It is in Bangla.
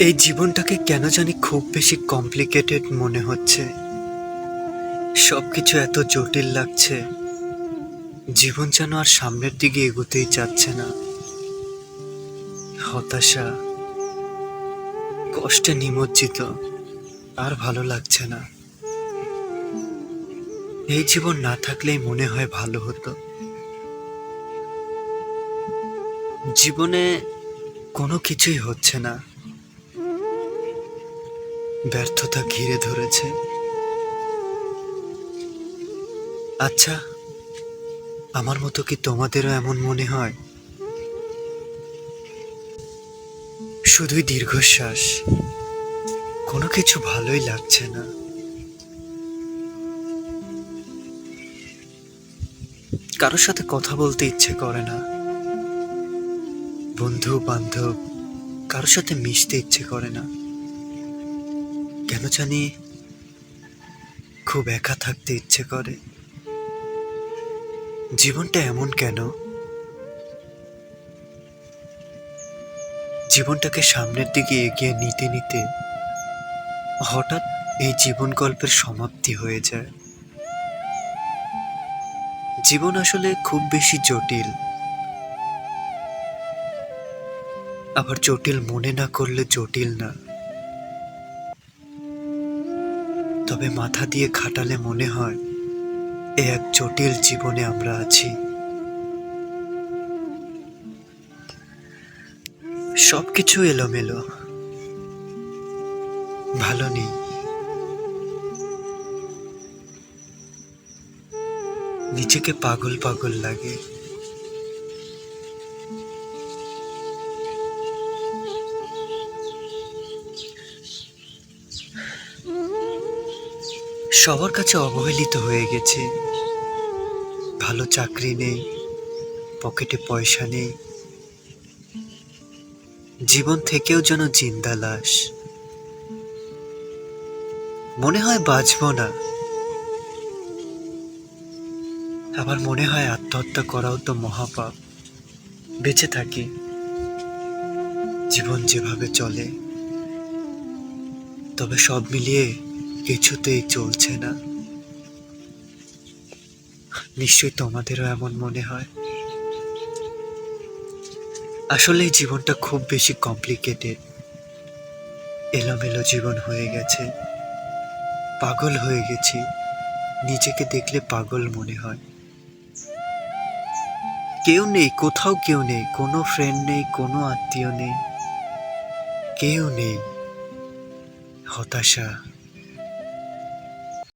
এই জীবনটাকে কেন জানি খুব বেশি কমপ্লিকেটেড মনে হচ্ছে। সব কিছু এত জটিল লাগছে। জীবন যেন আর সামনের দিকে এগোতেই চাচ্ছে না। হতাশা, কষ্টে নিমজ্জিত, আর ভালো লাগছে না। এই জীবন না থাকলেই মনে হয় ভালো হতো। জীবনে কোনো কিছুই হচ্ছে না। ব্যর্থতা ঘিরে ধরেছে। আচ্ছা আমার মতো কি তোমাদেরও এমন মনে হয়? শুধুই দীর্ঘশ্বাস। কোনো কিছু ভালোই লাগছে না। কারোর সাথে কথা বলতে ইচ্ছে করে না। বন্ধু বান্ধব কারোর সাথে মিশতে ইচ্ছে করে না। কেন জানি খুব একা থাকতে ইচ্ছে করে। জীবনটা এমন কেন? জীবনটাকে সামনের দিকে এগিয়ে নিতে নিতে হঠাৎ এই জীবন গল্পের সমাপ্তি হয়ে যায়। জীবন আসলে খুব বেশি জটিল। আবার জটিল মনে না করলে জটিল না। তবে মাথা দিয়ে খাটালে মনে হয় এ এক জটিল জীবনে আমরা আছি। সবকিছু এলোমেলো। ভালো নেই। নিজেকে পাগল পাগল লাগে। সবার কাছে অবহেলিত হয়ে গেছে। ভালো চাকরি নেই, পকেটে পয়সা নেই। জীবন থেকেও যেন জিন্দা লাশ। মনে হয় বাঁচব না। আবার মনে হয় আত্মহত্যা করাও তো মহাপাপ। বেঁচে থাকি। জীবন যেভাবে চলে, তবে সব মিলিয়ে কিছুতেই চলছে না। নিশ্চয়ই তোমাদেরও এমন মনে হয়। আসলে জীবনটা খুব বেশি কমপ্লিকেটেড এলোমেলো জীবন হয়ে গেছে। পাগল হয়ে গেছি। নিজেকে দেখলে পাগল মনে হয়। কেউ নেই, কোথাও কেউ নেই, কোনো ফ্রেন্ড নেই, কোনো আত্মীয় নেই। কেউ নেই। হতাশা